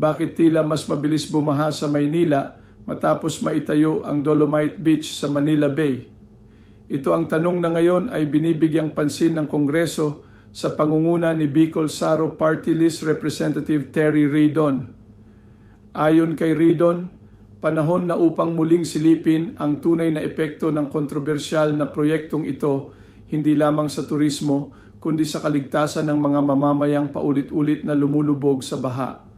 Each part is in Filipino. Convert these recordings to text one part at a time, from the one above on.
bakit tila mas mabilis bumaha sa Maynila matapos maitayo ang Dolomite Beach sa Manila Bay? Ito ang tanong na ngayon ay binibigyang pansin ng Kongreso sa pangunguna ni Bicol Saro Party List Representative Terry Ridon. Ayon kay Ridon, panahon na upang muling silipin ang tunay na epekto ng kontrobersyal na proyektong ito hindi lamang sa turismo kundi sa kaligtasan ng mga mamamayang paulit-ulit na lumulubog sa baha.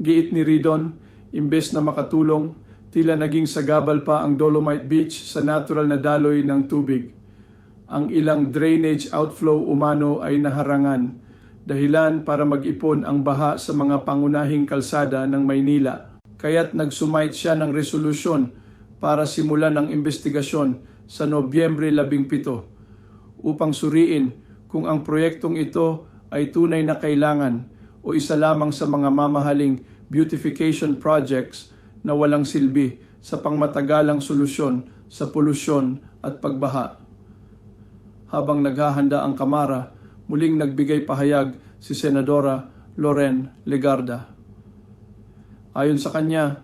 Giit ni Ridon, imbes na makatulong, tila naging sagabal pa ang Dolomite Beach sa natural na daloy ng tubig. Ang ilang drainage outflow umano ay naharangan, dahilan para mag-ipon ang baha sa mga pangunahing kalsada ng Maynila. Kaya't nagsumite siya ng resolusyon para simulan ang investigasyon sa Nobyembre 17 upang suriin kung ang proyektong ito ay tunay na kailangan o isa lamang sa mga mamahaling beautification projects na walang silbi sa pangmatagalang solusyon sa polusyon at pagbaha. Habang naghahanda ang Kamara, muling nagbigay pahayag si Senadora Loren Legarda. Ayon sa kanya,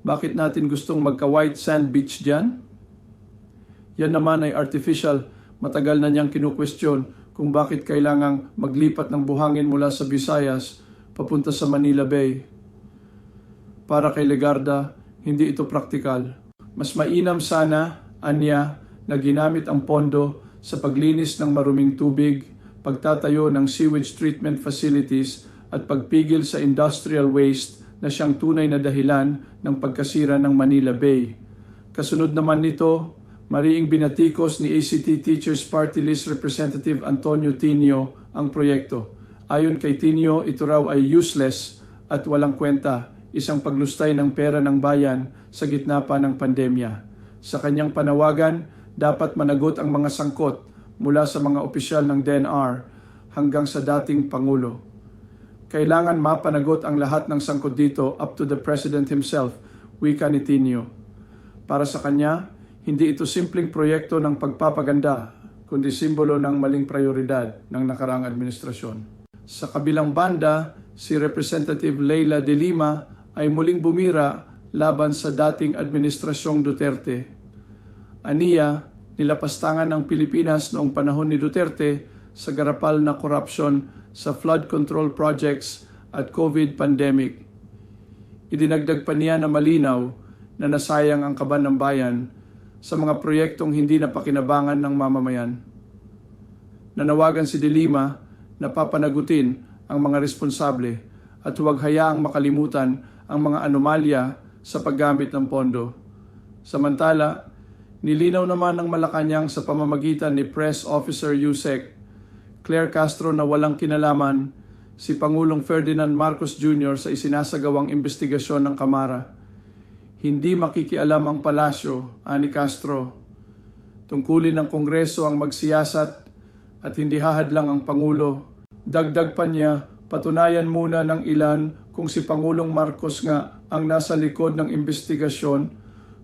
bakit natin gustong magka-white sand beach dyan? Yan naman ay artificial. Matagal na niyang kinukwestiyon kung bakit kailangang maglipat ng buhangin mula sa Visayas papunta sa Manila Bay. Para kay Legarda, hindi ito praktikal. Mas mainam sana, anya, na ginamit ang pondo sa paglinis ng maruming tubig, pagtatayo ng sewage treatment facilities at pagpigil sa industrial waste na siyang tunay na dahilan ng pagkasira ng Manila Bay. Kasunod naman nito, mariing binatikos ni ACT Teachers Party List Representative Antonio Tinio ang proyekto. Ayon kay Tinio, ito raw ay useless at walang kwenta, isang paglustay ng pera ng bayan sa gitna pa ng pandemya. Sa kanyang panawagan, dapat managot ang mga sangkot mula sa mga opisyal ng DNR hanggang sa dating Pangulo. Kailangan mapanagot ang lahat ng sangkot dito up to the President himself, wika ni Tinio. Para sa kanya, hindi ito simpleng proyekto ng pagpapaganda, kundi simbolo ng maling prioridad ng nakarang administrasyon. Sa kabilang banda, si Representative Leila de Lima ay muling bumira laban sa dating administrasyong Duterte. Aniya, nilapastangan ng Pilipinas noong panahon ni Duterte sa garapal na korupsyon sa flood control projects at COVID pandemic. Idinagdag pa niya na malinaw na nasayang ang kaban ng bayan sa mga proyektong hindi napakinabangan ng mamamayan. Nanawagan si De Lima na papanagutin ang mga responsable at huwag hayaang makalimutan ang mga anomalya sa paggamit ng pondo. Samantala, Nilinaw naman ng Malacanang sa pamamagitan ni Press Officer Yusek Claire Castro na walang kinalaman si Pangulong Ferdinand Marcos Jr. sa isinasagawang investigasyon ng Kamara. Hindi makikialam ang palasyo, ani Castro. Tungkulin ng Kongreso ang magsiyasat at hindi hahadlang ang Pangulo. Dagdag pa niya, patunayan muna ng ilan kung si Pangulong Marcos nga ang nasa likod ng investigasyon,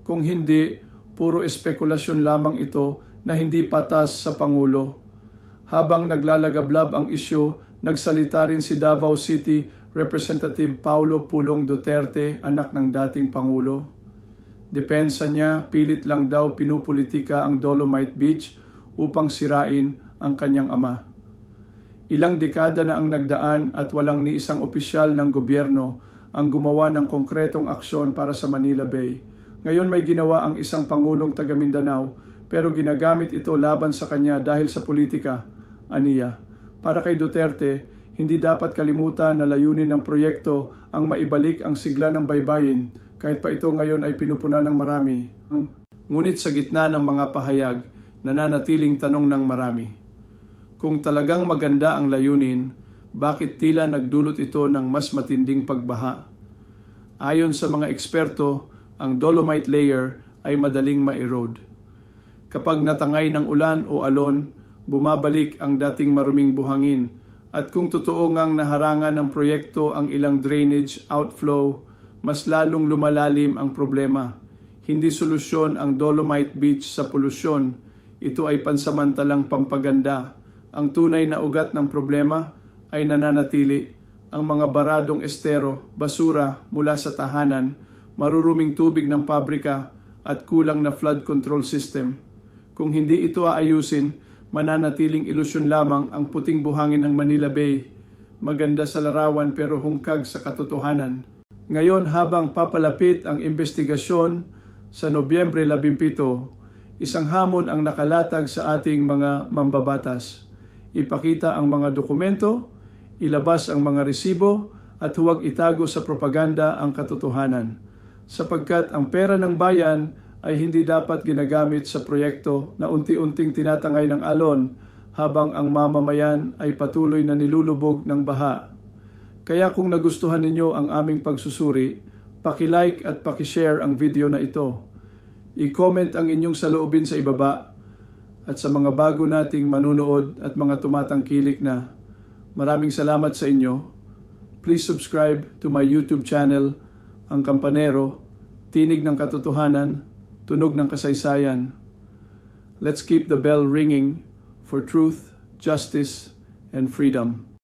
kung hindi, puro espekulasyon lamang ito na hindi patas sa Pangulo. Habang naglalagablab ang isyu, nagsalita rin si Davao City Representative Paulo Pulong Duterte, anak ng dating Pangulo. Depensa niya, pilit lang daw pinupolitika ang Dolomite Beach upang sirain ang kanyang ama. Ilang dekada na ang nagdaan at walang ni isang opisyal ng gobyerno ang gumawa ng konkretong aksyon para sa Manila Bay ngayon may ginawa ang isang Pangulong taga Mindanao pero ginagamit ito laban sa kanya dahil sa politika, aniya. Para kay Duterte, hindi dapat kalimutan na layunin ng proyekto ang maibalik ang sigla ng baybayin kahit pa ito ngayon ay pinupunan ng marami. Ngunit sa gitna ng mga pahayag, nananatiling tanong ng marami. Kung talagang maganda ang layunin, bakit tila nagdulot ito ng mas matinding pagbaha? Ayon sa mga eksperto, ang dolomite layer ay madaling ma-erode. Kapag natangay ng ulan o alon, bumabalik ang dating maruming buhangin at kung totoo ngang naharangan ng proyekto ang ilang drainage outflow, mas lalong lumalalim ang problema. Hindi solusyon ang Dolomite Beach sa polusyon. Ito ay pansamantalang pampaganda. Ang tunay na ugat ng problema ay nananatili ang mga baradong estero, basura mula sa tahanan, maruruming tubig ng pabrika at kulang na flood control system. Kung hindi ito aayusin, mananatiling ilusyon lamang ang puting buhangin ng Manila Bay. Maganda sa larawan pero hungkag sa katotohanan. Ngayon habang papalapit ang investigasyon sa Nobyembre 17, isang hamon ang nakalatag sa ating mga mambabatas. Ipakita ang mga dokumento, ilabas ang mga resibo at huwag itago sa propaganda ang katotohanan. Sapagkat ang pera ng bayan ay hindi dapat ginagamit sa proyekto na unti-unting tinatangay ng alon habang ang mamamayan ay patuloy na nilulubog ng baha. Kaya kung nagustuhan ninyo ang aming pagsusuri, paki-like at paki-share ang video na ito. I-comment ang inyong saloobin sa ibaba at sa mga bago nating manunood at mga tumatangkilik na maraming salamat sa inyo. Please subscribe to my YouTube channel, Ang Kampanero, Tinig ng Katotohanan, Tunog ng Kasaysayan. Let's keep the bell ringing for truth, justice, and freedom.